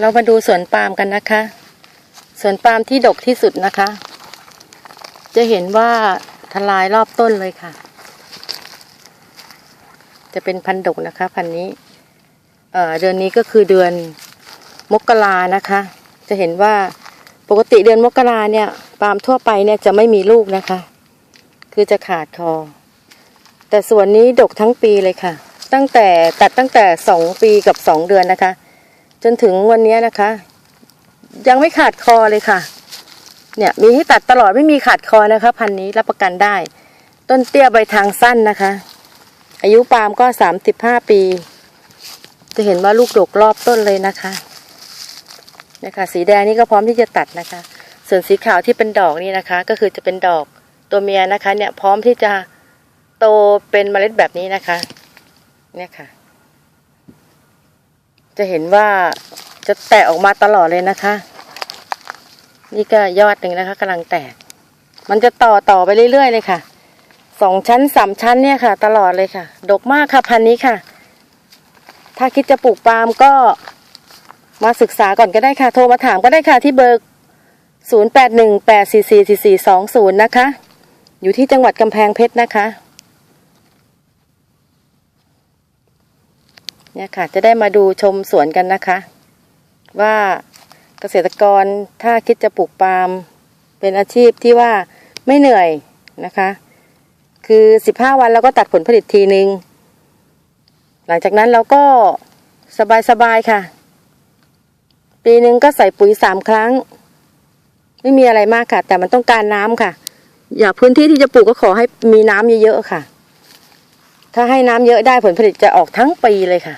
เรามาดูสวนปาล์มกันนะคะ สวนปาล์มที่ดกที่สุดนะคะ จะเห็นว่าทลายรอบต้นเลยค่ะ จะเป็นพันดกนะคะ พันนี้เเดือนนี้ก็คือเดือนมกรานะคะ จะเห็นว่าปกติเดือนมกราเนี่ยปาล์มทั่วไปเนี่ยจะไม่มีลูกนะคะ คือจะขาดคอ แต่ส่วนนี้ดกทั้งปีเลยค่ะ ตั้งแต่ตัดตั้งแต่สองปีกับสองเดือนนะคะ นถึงวันนี้นะคะ ยังไม่ขาดคอเลยค่ะ เนี่ยมีให้ตัดตลอดไม่มีขาดคอนะคะ พันนี้รับประกันได้ ต้นเตี้ยใบทางสั้นนะคะ อายุปาล์มก็สามสิบห้าปี จะเห็นว่าลูกดกรอบต้นเลยนะคะเนี่ยค่ะสีแดงนี่ก็พร้อมที่จะตัดนะคะ ส่วนสีขาวที่เป็นดอกนี่นะคะ ก็คือจะเป็นดอกตัวเมียนะคะ เนี่ยพร้อมที่จะโตเป็นเมล็ดแบบนี้นะคะ เนี่ยค่ะ จะเห็นว่าจะแตกออกมาตลอดเลยนะคะ นี่ก็ยอดหนึ่งนะคะกำลังแตก มันจะต่อต่อไปเรื่อยๆเลยค่ะสองชั้นสามชั้นเนี่ยค่ะ ตลอดเลยค่ะ ดกมากค่ะพันนี้ค่ะ ถ้าคิดจะปลูกปาล์มก็มาศึกษาก่อนก็ได้ค่ะ โทรมาถามก็ได้ค่ะที่เบอร์ 0 8 1 8 4 4 4 4 2 0 นะคะ อยู่ที่จังหวัดกำแพงเพชรนะคะ เนี่ยค่ะ จะได้มาดูชมสวนกันนะคะ ว่าเกษตรกรถ้าคิดจะปลูกปาล์มเป็นอาชีพที่ว่าไม่เหนื่อยนะคะ คือสิบห้าวันเราก็ตัดผลผลิตทีนึง หลังจากนั้นเราก็สบายๆค่ะ ปีหนึ่งก็ใส่ปุ๋ยสามครั้ง ไม่มีอะไรมากค่ะ แต่มันต้องการน้ำค่ะ อยากพื้นที่ที่จะปลูกก็ขอให้มีน้ำเยอะๆค่ะ ถ้าให้น้ำเยอะได้ผลผลิตจะออกทั้งปีเลยค่ะ